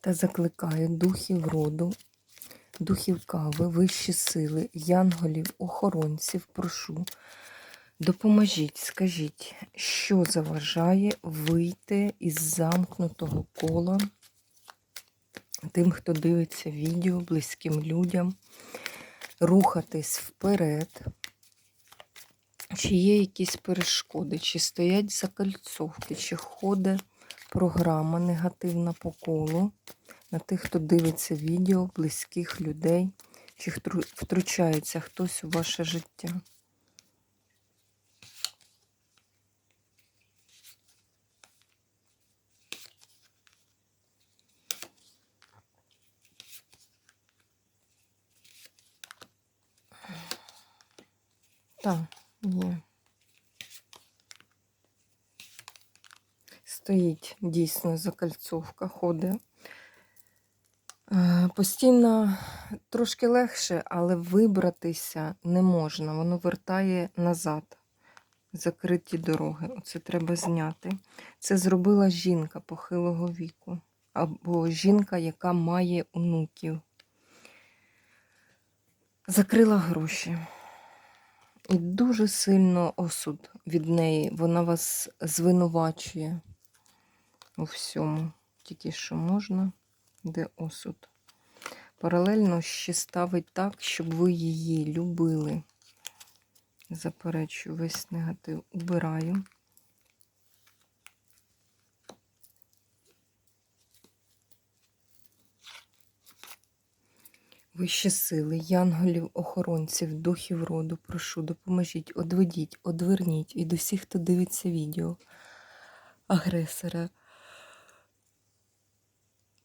Та закликаю духів роду, духів кави, вищі сили, янголів, охоронців, прошу, допоможіть, скажіть, що заважає вийти із замкнутого кола тим, хто дивиться відео, близьким людям, рухатись вперед. Чи є якісь перешкоди, чи стоять закальцовки, чи ходить програма негативна по колу на тих, хто дивиться відео, близьких людей, чи втручається хтось у ваше життя. Так, є. Стоїть дійсно закальцовка, ходить. Е, Постійно трошки легше, але вибратися не можна. Воно вертає назад. Закриті дороги. Оце треба зняти. Це зробила жінка похилого віку. Або жінка, яка має онуків. Закрила гроші. І дуже сильно осуд від неї. Вона вас звинувачує у всьому. Тільки що можна, де осуд. Паралельно ще ставить так, щоб ви її любили. Заперечую, весь негатив убираю. Вищі сили, янголів, охоронців, духів роду, прошу, допоможіть, одведіть, одверніть від усіх, хто дивиться відео, агресора,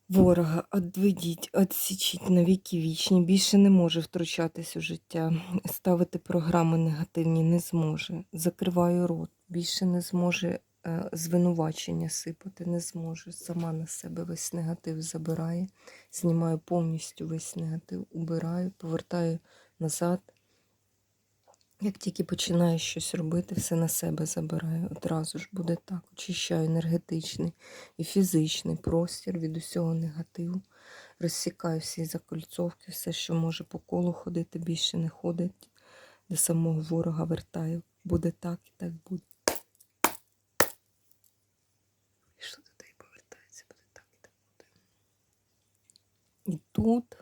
ворога, одведіть, одсічіть на віки вічні. Більше не може втручатись у життя. Ставити програми негативні не зможе. Закриваю рот, більше не зможе е, звинувачення сипати, не зможе. Сама на себе весь негатив забирає. Знімаю повністю весь негатив, убираю, повертаю назад. Як тільки починаю щось робити, все на себе забираю. Одразу ж буде так. Очищаю енергетичний і фізичний простір від усього негативу. Розсікаю всі закольцовки, все, що може по колу ходити, більше не ходить. До самого ворога вертаю. Буде так і так буде. Пішли туди повертається, буде так і так буде. І тут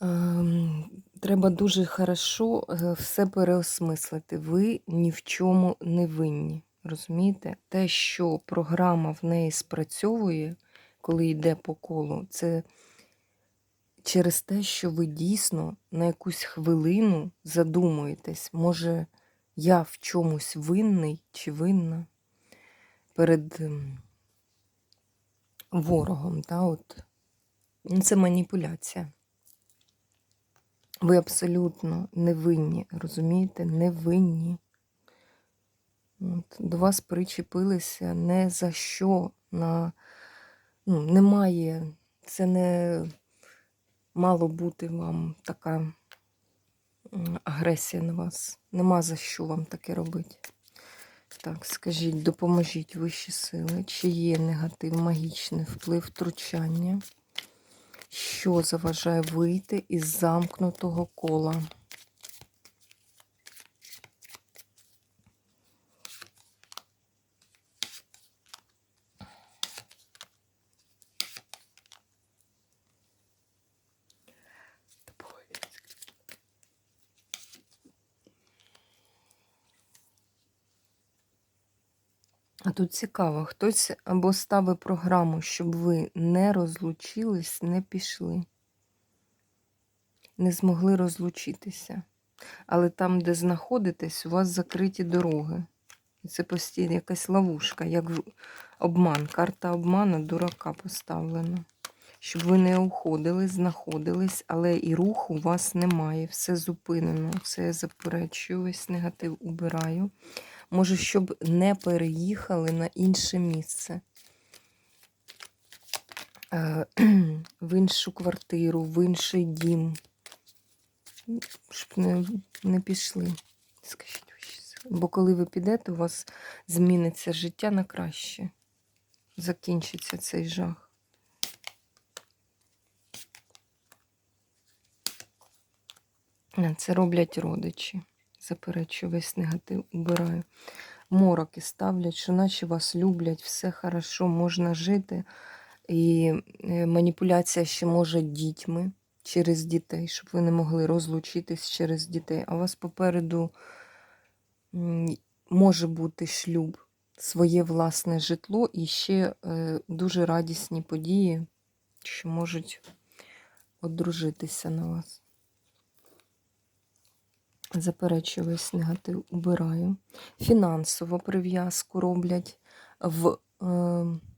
ем, треба дуже хорошо е, все переосмислити. Ви ні в чому не винні. Розумієте? Те, що програма в неї спрацьовує, коли йде по колу, це через те, що ви дійсно на якусь хвилину задумуєтесь, може, я в чомусь винний чи винна перед ем, ворогом. Та, от. Це маніпуляція. Ви абсолютно невинні, розумієте? Невинні. От, до вас причепилися не за що. На, ну, немає, це не мало бути вам така агресія на вас. Нема за що вам таке робити. Так, скажіть, допоможіть вищі сили, чи є негатив, магічний вплив втручання, що заважає вийти із замкнутого кола. А тут цікаво, хтось або ставить програму, щоб ви не розлучились, не пішли, не змогли розлучитися. Але там, де знаходитесь, у вас закриті дороги. Це постійно якась ловушка, як Обман, карта обману, дурака поставлена. Щоб ви не уходили, знаходились, але і руху у вас немає. Все зупинено. Це я заперечую, весь негатив убираю. Може, щоб не переїхали на інше місце. Е, В іншу квартиру, в інший дім. Щоб не, не пішли. Скажіть. Бо коли ви підете, у вас зміниться життя на краще. Закінчиться цей жах. Це роблять родичі. Заперечую, весь негатив убираю. Мороки ставлять, що наче вас люблять, все хорошо, можна жити. І е, маніпуляція ще може дітьми через дітей, щоб ви не могли розлучитись через дітей. А у вас попереду може бути шлюб, своє власне житло і ще е, дуже радісні події, що можуть одружитися на вас. Заперечую весь негатив, убираю. Фінансову прив'язку роблять, в, е,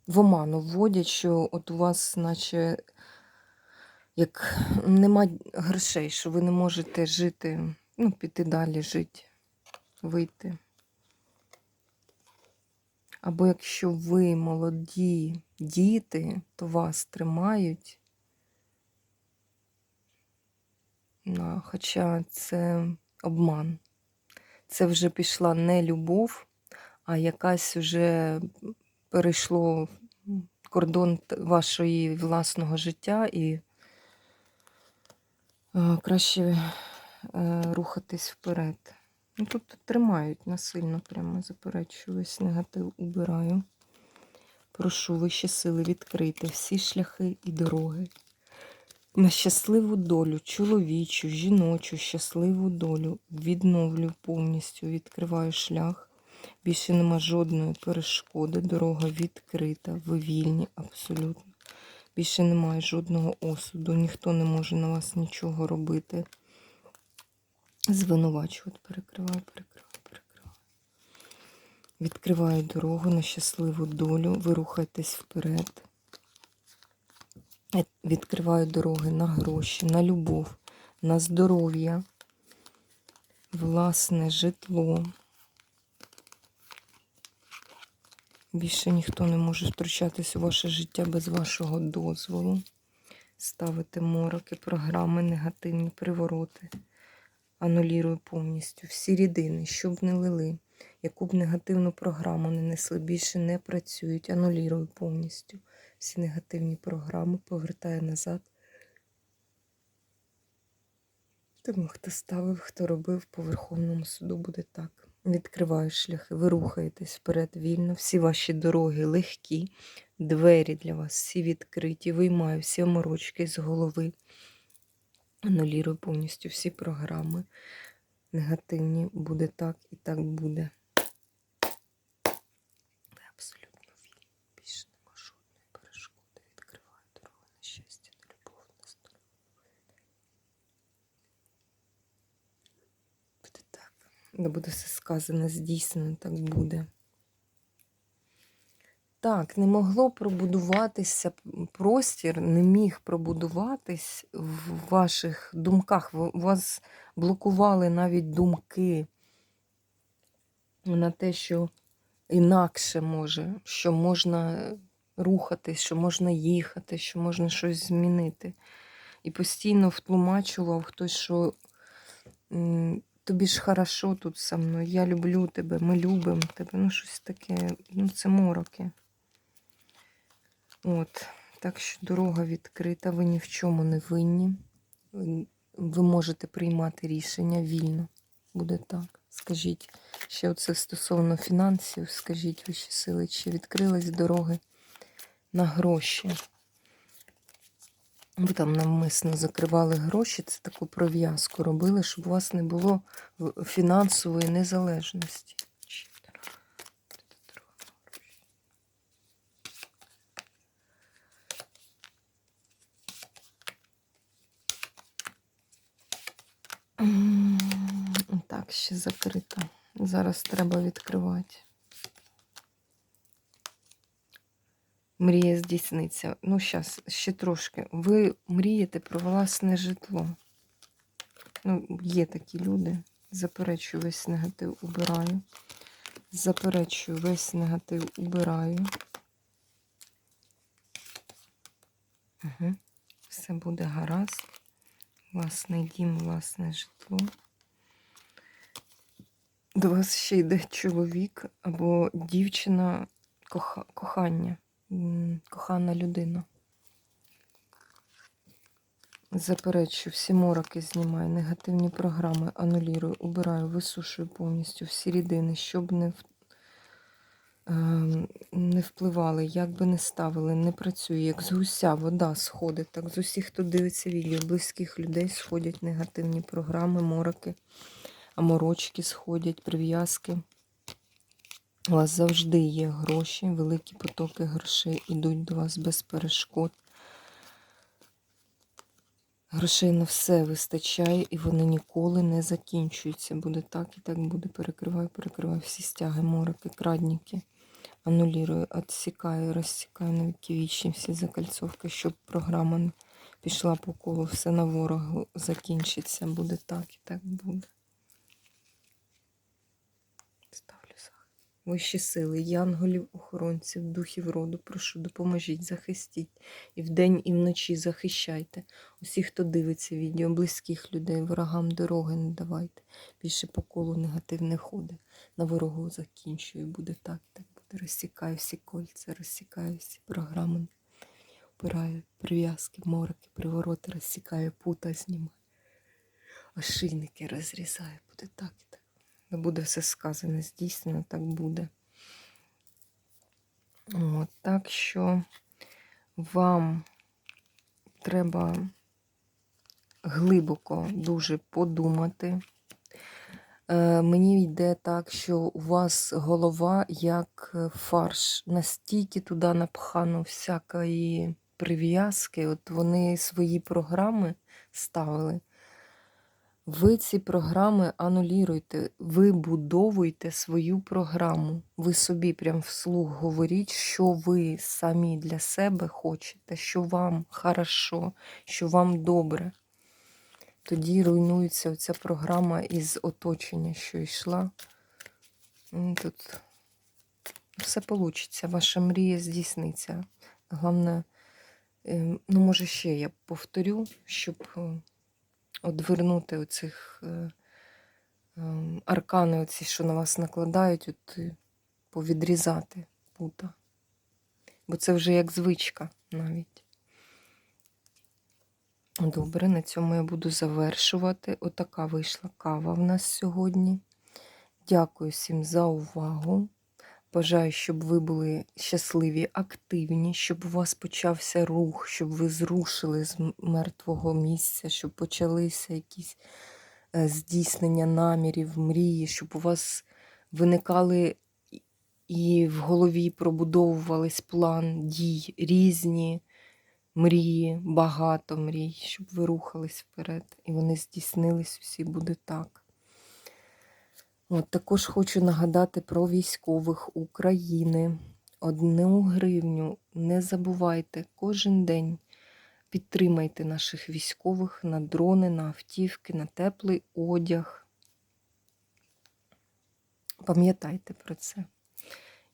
в оману вводять, що от у вас, наче, як нема грошей, що ви не можете жити, ну, піти далі жити, вийти. Або якщо ви молоді діти, то вас тримають. Хоча це обман. Це вже пішла не любов, а якась вже перейшло кордон вашої власного життя і е, краще е, рухатись вперед. Ну, тут тримають насильно, прямо заперечую, весь негатив убираю. Прошу вищі сили відкрити всі шляхи і дороги на щасливу долю, чоловічу, жіночу, щасливу долю. Відновлю повністю, відкриваю шлях. Більше нема жодної перешкоди. Дорога відкрита, ви вільні абсолютно. Більше немає жодного осуду, ніхто не може на вас нічого робити. Звинувачувати, перекриваю, перекриваю, перекриваю. Відкриваю дорогу на щасливу долю. Ви рухайтесь вперед. Відкриваю дороги на гроші, на любов, на здоров'я, власне житло. Більше ніхто не може втручатись у ваше життя без вашого дозволу. Ставити мороки, програми, негативні привороти. Анулірую повністю всі рідини, що б не лили, яку б негативну програму не несли, більше не працюють. Анулірую повністю всі негативні програми, повертаю назад. Тому хто ставив, хто робив по Верховному суду, буде так. Відкриваю шляхи, ви рухаєтесь вперед вільно, всі ваші дороги легкі, двері для вас всі відкриті, виймаю всі оморочки з голови, анулірую повністю всі програми. Негативні буде так і так буде. Ви абсолютно вільні. Більше нема жодної перешкоди. Відкриваю дорогу на щастя, на любов, на здоров'я. Буде Не буде все сказано, здійснено, так буде. Так, не могло пробудуватися простір, не міг пробудуватись в ваших думках. Вас блокували навіть думки на те, що інакше може, що можна рухатись, що можна їхати, що можна щось змінити. І постійно втлумачував хтось, що тобі ж хорошо тут со мною, я люблю тебе, ми любимо тебе. Ну, щось таке, ну це мороки. От, так що дорога відкрита, ви ні в чому не винні. Ви- можете приймати рішення вільно. Буде так. Скажіть, ще оце стосовно фінансів, скажіть вищі сили, чи відкрились дороги на гроші? Ви там навмисно закривали гроші, це таку пров'язку робили, щоб у вас не було фінансової незалежності. Так, ще закрита. Зараз треба відкривати. Мрія здійсниться. Ну, зараз, ще трошки. Ви мрієте про власне житло. Ну, є такі люди. Заперечую весь негатив, убираю. Заперечую весь негатив, убираю. Угу. Все буде гаразд. Власний дім, власне житло. До вас ще йде чоловік або дівчина коха... кохання, кохана людина. Заперечую, всі мороки знімаю, негативні програми анулірую, убираю, висушую повністю всі рідини, щоб не, ем, не впливали, як би не ставили, не працює. Як з гуся вода сходить. Так з усіх, хто дивиться відео, близьких людей сходять негативні програми, мороки, аморочки сходять, прив'язки. У вас завжди є гроші, великі потоки грошей ідуть до вас без перешкод. Грошей на все вистачає, і вони ніколи не закінчуються. Буде так і так буде. Перекриваю, перекриваю всі стяги, мороки, крадніки. Анулірую, відсікаю, розсікаю на віки вічні всі закальцовки, щоб програма не пішла по колу, все на ворогу закінчиться. Буде так і так буде. Вищі сили, янголів, охоронців, духів роду, прошу, допоможіть, захистіть. І вдень, і вночі захищайте. Усіх, хто дивиться відео, близьких людей, ворогам дороги не давайте. Більше по колу негатив не ходить. На ворогу закінчую. Буде так, так буде. Розсікаю всі кольця, розсікаю всі програми. Опираю прив'язки, мороки, привороти, розсікаю, пута знімаю. Ошийники розрізаю. Буде так. Не буде все сказане, здійснено, так буде. От, так що вам треба глибоко дуже подумати. Е, мені йде так, що у вас голова як е, фарш, настільки туди напхано всякої прив'язки, от вони свої програми ставили. Ви ці програми анулюйте, ви будовуйте свою програму. Ви собі прям вслух говоріть, що ви самі для себе хочете, що вам хорошо, що вам добре. Тоді руйнується оця програма із оточення, що йшла. Тут все вийде, ваша мрія здійсниться. Головне, ем, ну, може, ще я повторю, щоб е, одвернути оцих е, ем, аркани, оці, що на вас накладають, от, е, повідрізати пута. Бо це вже як звичка навіть. Добре, на цьому я буду завершувати. Отака вийшла кава в нас сьогодні. Дякую всім за увагу. Бажаю, щоб ви були щасливі, активні, щоб у вас почався рух, щоб ви зрушили з мертвого місця, щоб почалися якісь е, здійснення намірів, мрії, щоб у вас виникали і- в голові пробудовувались план дій різні мрії, багато мрій, щоб ви рухались вперед, і вони здійснились, усі буде так. От, також хочу нагадати про військових України. Одну гривню не забувайте кожен день. Підтримайте наших військових на дрони, на автівки, на теплий одяг. Пам'ятайте про це.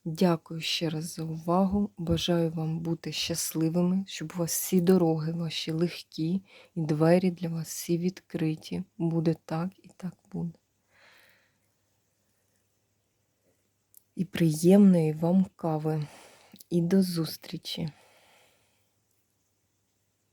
Дякую ще раз за увагу. Бажаю вам бути щасливими, щоб у вас всі дороги ваші легкі і двері для вас всі відкриті. Буде так і так буде. І приємної вам кави. І до зустрічі!